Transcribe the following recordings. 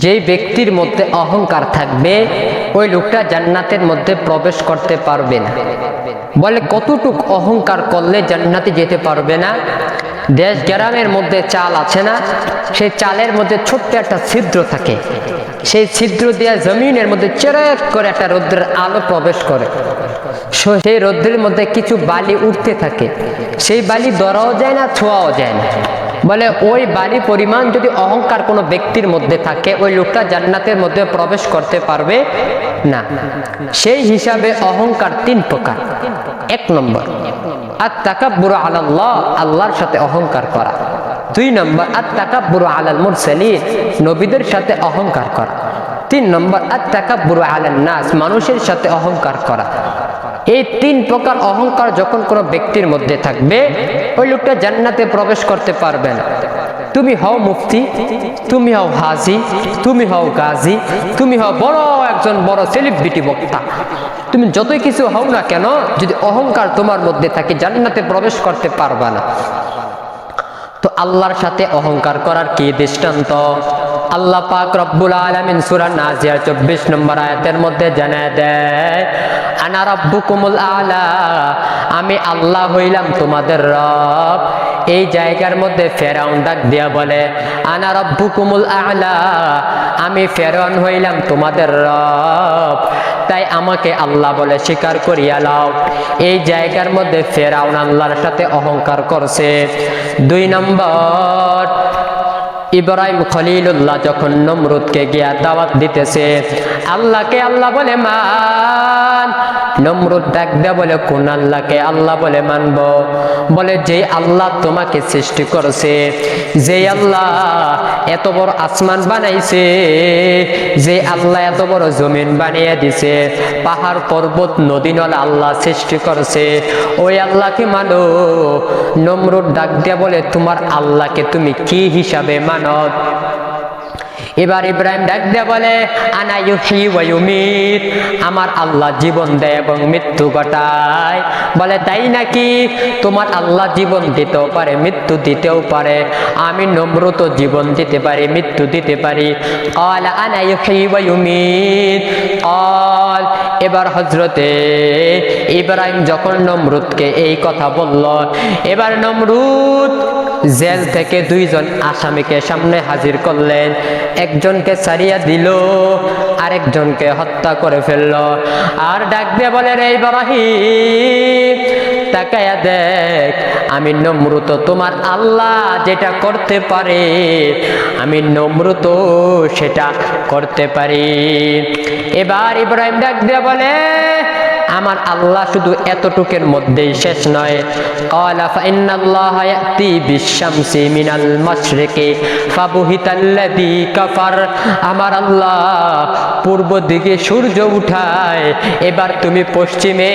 যেই ব্যক্তির মধ্যে অহংকার থাকবে, ওই লোকটা জান্নাতের মধ্যে প্রবেশ করতে পারবে না। বলে, কতটুক অহংকার করলে জান্নাতে যেতে পারবে না? দেশ গ্রামের মধ্যে চাল আছে না? সেই চালের মধ্যে ছোট্ট একটা ছিদ্র থাকে। সেই ছিদ্র দিয়ে জমিনের মধ্যে চেরেক করে একটা রৌদ্রের আলো প্রবেশ করে। সেই রৌদ্রের মধ্যে কিছু বালি উঠতে থাকে। সেই বালি ধরাও যায় না, ছোঁয়াও যায় না। বলে, ওই বালি পরিমাণ যদি অহংকার কোনো ব্যক্তির মধ্যে থাকে, ওই লোকটা জান্নাতের মধ্যে প্রবেশ করতে পারবে না। সেই হিসাবে অহংকার তিন প্রকার। এক নম্বর আর তাকাব্বুর আলাল্লাহ, আল্লাহর সাথে অহংকার করা। দুই নম্বর আর তাকাব্বুর আলাল মুরসালিন, নবীদের সাথে অহংকার করা। তিন নম্বর আর তাকাব্বুর আলাল নাস, মানুষের সাথে অহংকার করা। এই তিন প্রকার অহংকার যখন কোনো ব্যক্তির মধ্যে থাকবে, ওই লোকটা জান্নাতে প্রবেশ করতে পারবে না। তুমি হও মুফতি, তুমি হও হাজি, তুমি হও গাজি, তুমি হও বড় একজন বড় সেলিব্রিটি বক্তা। তুমি যতই কিছু হও না কেন, যদি অহংকার তোমার মধ্যে থাকে, জান্নাতে প্রবেশ করতে পারবা না। তো আল্লাহর সাথে অহংকার করার কি দৃষ্টান্ত? আল্লাহ পাক রব্বুল আলামিন সূরা নাজিয়া 24 নম্বর আয়াতের মধ্যে জানায় দেয়, আনা রাব্বুকুমুল আলা আমি আল্লাহ হইলাম তোমাদের রব। এই জায়গার মধ্যে ফেরাউন ডাক দিয়া বলে, আনা রব্বুকুমুল আলা আমি ফেরাউন হইলাম তোমাদের রব। তাই আমাকে আল্লাহ বলে স্বীকার করিয়া লাও এই জায়গার মধ্যে ফেরাউন আল্লাহর সাথে অহংকার করছে। দুই নম্বর ইব্রাহিম খলিলুল্লাহ যখন নমরুদকে গিয়া দাওয়াত দিতেছে, আল্লাহকে আল্লাহ বলে মান। নমরুদ ডাক দে বলে, কোন আল্লাহকে আল্লাহ বলে মানব? বলে যে আল্লাহ তোমাকে সৃষ্টি করেছে যে আল্লাহ এত বড় আসমান বানাইছে যে আল্লাহ এত বড় জমিন বানিয়ে দিছে, পাহাড়, পর্বত নদী নলা আল্লাহ সৃষ্টি করেছে, ওই আল্লাহকে মানো। নমরুদ ডাক দিয়া বলে, তোমার আল্লাহকে তুমি কি হিসাবে মানো? জান্নাত। এবার ইব্রাহিম ডাক দিয়ে বলে, আনা ইউহি ওয়ায়ুমিত আমার আল্লাহ জীবন দেয় এবং মৃত্যু ঘটায়। বলে, তাই নাকি? তোমার আল্লাহ জীবন দিতেও পারে, মৃত্যু দিতেও পারে। আমি নম্রত জীবন দিতে পারি, মৃত্যু দিতে পারি। অল, আনা ইউহি ওয়ায়ুমিত অল, এবার হজরতে ইব্রাহিম যখন নমরুদকে এই কথা বলল, এবার নমরুদ জেল থেকে দুইজন আসামিকে সামনে হাজির করলেন। একজনকে সারিয়া দিল, আরেকজনকে হত্যা করে ফেলল। আর ডাক দিয়ে বলে, রে ইব্রাহিম তাকায়া দেখ, আমি নমরুত, তোমার আল্লাহ যেটা করতে পারে, আমি নমরুত, সেটা করতে পারি। এবার ইব্রাহিম ডাক দিয়ে বলে আমার আল্লাহ শুধু এতটুকের মধ্যেই শেষ নয়। কলা ফাইনাল্লাহ ইয়াতি বিশামসি মিনাল মাশরিকি ফাবুহিতাল্লাযী কাফার। আমার আল্লাহ পূর্ব দিকে সূর্য উঠায়, এবার তুমি পশ্চিমে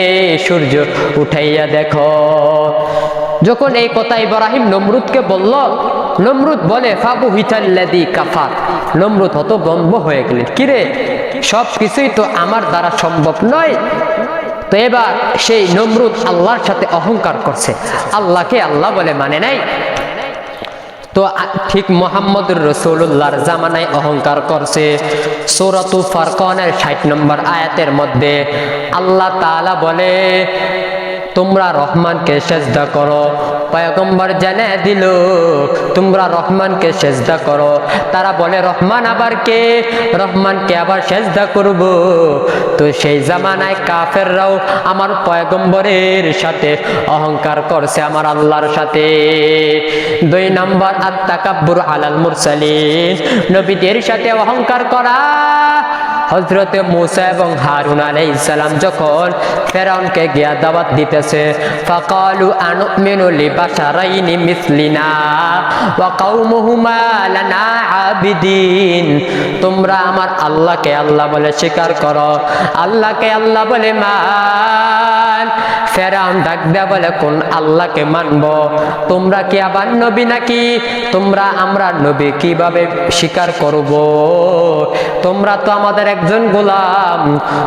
সূর্য উঠাইয়া দেখো। যখন এই কথা ইব্রাহিম নমরুদকে বলল, নমরুদ বলে ফাবু হিতাল্লাদি কাফার। নমরুদ হত ব্রম্ভ হয়ে গেলেন। কিরে সব কিছুই তো আমার দ্বারা সম্ভব নয়। তো এবার সেই নমরুদ আল্লাহর সাথে অহংকার করছে। আল্লাহকে আল্লাহ বলে মানে নাই। তো ঠিক মোহাম্মদ রসুল্লাহর জামানায় অহংকার করছে। সৌরতু ফারকনের ষাট নম্বর আয়াতের মধ্যে আল্লাহ তালা বলে তোমরা রহমানকে সেজদা করো। পয়গম্বর জানে দিল, তোমরা রহমানকে সেজদা করো। তারা বলে, রহমান আবার কে? রহমানকে আবার সেজদা করব। তো সেই জামানায় কাফেররাও আমার পয়গম্বরের সাথে অহংকার করছে, আমার আল্লাহর সাথে। দুই নম্বর আত্মাকাব্বুর আলাল মুরসালিন। নবীদের সাথে অহংকার করা হজরতে মুসা এবং হারুন আলাইহিস সালাম যখন ফেরাউনকে গিয়া দাওয়াত দিতেছে, ফাকালু আনুমিনু লিবাশারাইনি মিসলিনা ওয়া কাউমুহুমা লানা আবিদিন। তোমরা আমার আল্লাহকে আল্লাহ বলে স্বীকার করো, আল্লাহকে আল্লাহ বলে মান। ফেরাউন ডাক দেয়া বলে, কোন আল্লাহকে মানব? তোমরা কি আবার নবী নাকি? তোমরা আমরা নবী কীভাবে স্বীকার করব? তোমরা তো আমাদের একজন গোলাম,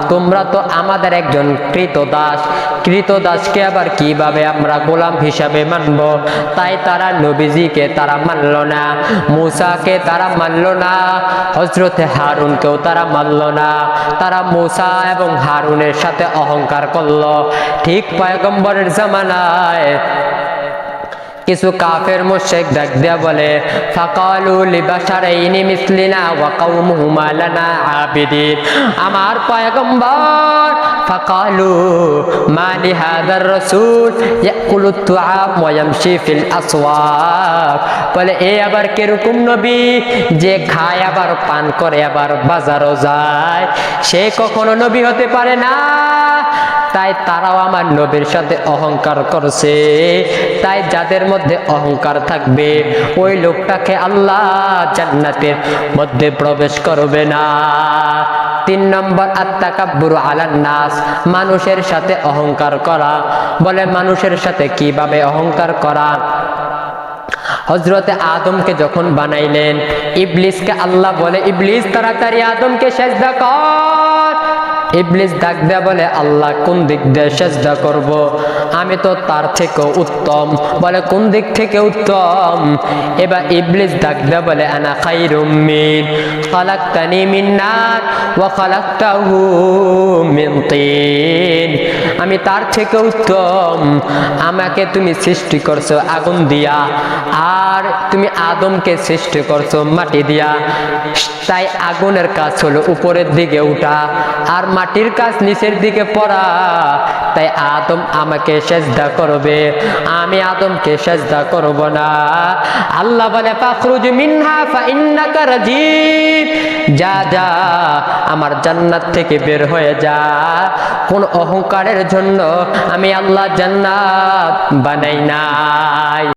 তোমরা তো আমাদের একজন কৃতদাস। কৃতদাসকে আবার কীভাবে আমরা গোলাম হিসাবে মানব? তাই তারা নবীজিকে তারা মানল না, মুসাকে তারা মানল না হজরতে হারুনকেও তারা মানল না। তারা মুসা এবং হারুনের সাথে অহংকার করল। ঠিক পয়গম্বরের জামানায় কিছু কাফের মুশরিক ডাক দেয়া বলে, ফাকালু লিবাশারাইনি মিসলিনা ওয়া কাউমুহুমা লানা আবিদিন আমার পয়গম্বর, ফাকালু মা লিহাদার রাসূল, ইয়াকুলু তুআম ওয়া ইয়ামশি ফিল বলে, এ আবার কীরকম নবী যে খায় আবার পান করে, আবার বাজারও যায়? সে কখনো নবী হতে পারে না। তাই তারাও আমার নবীর সাথে অহংকার করছে। তাই যাদের মধ্যে অহংকার থাকবে, ওই লোকটাকে আল্লাহ জান্নাতের মধ্যে প্রবেশ করবে না। তিন নম্বর, আত্মাকাব্বুরু আলান নাস, মানুষের সাথে অহংকার করা। বলে মানুষের সাথে কীভাবে অহংকার করা? হজরতে আদমকে যখন বানাইলেন, ইবলিসকে আল্লাহ বলে, ইবলিস, তাড়াতাড়ি আদমকে সেজদা কর। ইবলিস ডাক দেয়া বলে, আল্লাহ, কোন দিক দিয়ে সেজদা করব? আমি তো তার থেকে উত্তম। বলে, কোন দিক থেকে উত্তম? এবার ইবলিস ডাক দেয়া বলে, আনা খাইরুম মিন, খালাকতানি মিন নার, ওয়া খালাকতাহু মিন তিন। আমি তার থেকে উত্তম। আমাকে তুমি সৃষ্টি করছ আগুন দিয়া, আর তুমি আদমকে সৃষ্টি করছ মাটি দিয়া। তাই আগুনের কাজ হলো উপরের দিকে উঠা, আর মাটির কাজ নিচের দিকে পড়া। তাই আদম আমাকে সেজদা করবে, আমি আদমকে সেজদা করব না। আল্লাহ বলে, ফাখরুজ মিনহা ফা ইন্নাকা রাজিব। যা যা আমার জান্নাত থেকে বের হয়ে যা। কোন অহংকারের জন্য আমি আল্লাহ জান্নাত বানাই নাই।